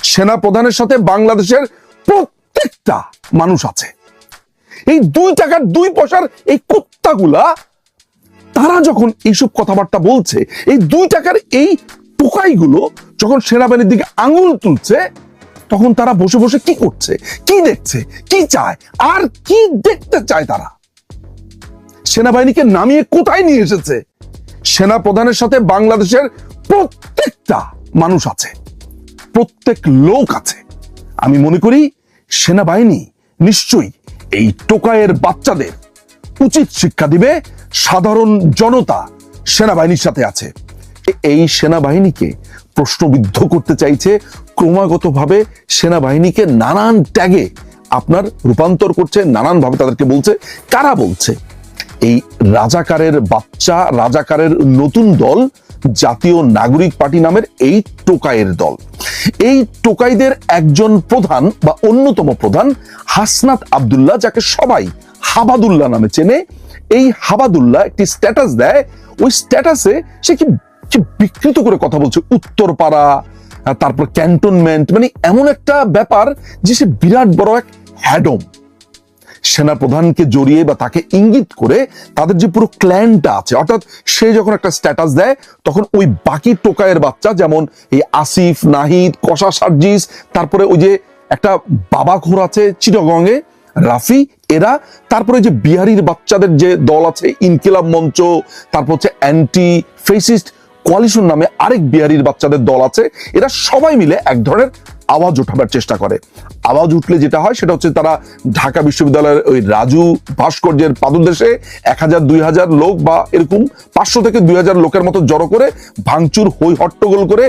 সেনা প্রধানের সাথে বাংলাদেশের প্রত্যেকটা মানুষ আছে। এই দুই টাকার দুই পয়সার এই কুত্তাগুলা, তারা যখন এইসব কথাবার্তা বলছে, এই দুই টাকার এই টোকাইগুলো যখন সেনাবাহিনীর দিকে আঙুল তুলছে, তখন তারা বসে বসে কি করছে, কি দেখছে, কি চায়, আর কি দেখতে চায় তারা? সেনাবাহিনীকে নামিয়ে কোথায় নিয়ে এসেছে? সেনা প্রধানের সাথে বাংলাদেশের প্রত্যেকটা মানুষ আছে। প্রত্যেক লোক আছে। আমি মনে করি সেনাবাহিনী নিশ্চয়ই এই টোকায়ের বাচ্চাদের উচিত শিক্ষা দিবে, সাধারণ জনতা সেনাবাহিনীর সাথে আছে। এই সেনাবাহিনীকে প্রশ্নবিদ্ধ করতে চাইছে, ক্রমাগতভাবে সেনাবাহিনীকে নানান ট্যাগে আপনার রূপান্তর করছে, নানানভাবে তাদেরকে বলছে, কারা বলছে? এই রাজাকারের বাচ্চা, রাজাকারের নতুন দল জাতীয় নাগরিক পার্টি নামের এই টোকায়ের দল। এই টোকাইদের একজন প্রধান বা অন্যতম প্রধান হাসনাত আবদুল্লাহ, যাকে সবাই হাবাদুল্লাহ নামে চেনে, এই হাবাদুল্লাহ একটি স্ট্যাটাস দেয়। ওই স্ট্যাটাসে সে কি বিকৃত করে কথা বলছে? উত্তরপাড়া, তারপর ক্যান্টনমেন্ট মানে এমন একটা ব্যাপার যে সে বিরাট বড় এক হ্যাডম সেনাপ্রধানকে জড়িয়ে বা তাকে ইঙ্গিত করে তাদের যে পুরো ক্ল্যানটা আছে, অর্থাৎ সে যখন একটা স্ট্যাটাস দেয়, তখন ওই বাকি টোকায়ের বাচ্চা, যেমন এই আসিফ, নাহিদ, কষা সার্জিস, তারপরে ওই যে একটা বাবা ঘোর আছে চিটগঙ্গে রাফি, এরা, তারপরে যে বিহারির বাচ্চাদের যে দল আছে, ইনকিলাব মঞ্চ, তারপর হচ্ছে অ্যান্টি ফেসিস্ট কোয়ালিশন নামে আরেক বিহারির বাচ্চাদের দল আছে, এরা সবাই মিলে এক ধরনের আওয়াজ উঠাবার চেষ্টা করে। আওয়াজ উঠলে যেটা হয় সেটা হচ্ছে তারা ঢাকা বিশ্ববিদ্যালয়ের ওই রাজু ভাস্কর্যের পাদদেশে এক হাজার, দুই হাজার লোক বা এরকম পাঁচশো থেকে দুই হাজার লোকের মতো জড়ো করে ভাঙচুর হই হট্টগোল করে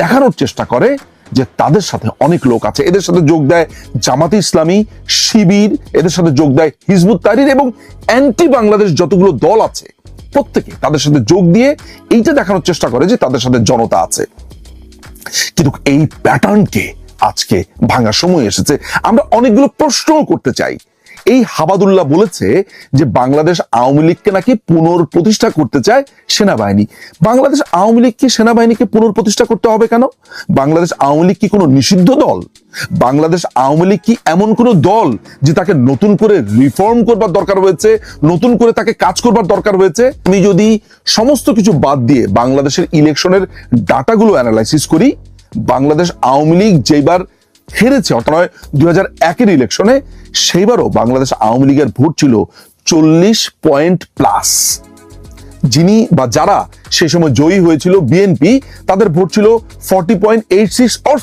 দেখানোর চেষ্টা করে যে তাদের সাথে অনেক লোক আছে। এদের সাথে যোগ দেয় জামাতে ইসলামী, শিবির, এদের সাথে যোগ দেয় হিজবুত তাহরির এবং অ্যান্টি বাংলাদেশ যতগুলো দল আছে, প্রত্যেকে তাদের সাথে যোগ দিয়ে এইটা দেখানোর চেষ্টা করে যে তাদের সাথে জনতা আছে। কিন্তু এই প্যাটার্নকে আজকে ভাঙার সময় এসেছে। আমরা অনেকগুলো প্রশ্নও করতে চাই। এই হাবাদুল্লাহ বলেছে যে বাংলাদেশ আওয়ামী লীগকে নাকি পুনর্প্রতিষ্ঠা করতে চায় সেনাবাহিনী। বাংলাদেশ আওয়ামী লীগকে সেনাবাহিনীকে পুনর্প্রতিষ্ঠা করতে হবে কেন? বাংলাদেশ আওয়ামী লীগ কি কোনো নিষিদ্ধ দল? বাংলাদেশ আওয়ামী লীগ কি এমন কোন দল যে তাকে নতুন করে রিফর্ম করবার দরকার হয়েছে, নতুন করে তাকে কাজ করবার দরকার হয়েছে? আমি যদি সমস্ত কিছু বাদ দিয়ে বাংলাদেশের ইলেকশনের ডাটাগুলো অ্যানালাইসিস করি বাংলাদেশ আওয়ামী লীগ যেবার হেরেছে, অর্থাৎ নয়, দুই হাজার একের ইলেকশনে সেইবারও বাংলাদেশ আওয়ামী লীগের ভোট ছিল চল্লিশ পয়েন্ট প্লাস যিনি বা যারা সেই সময় জয়ী হয়েছিল বিএনপি, তাদের ভোট ছিল forty point eight six or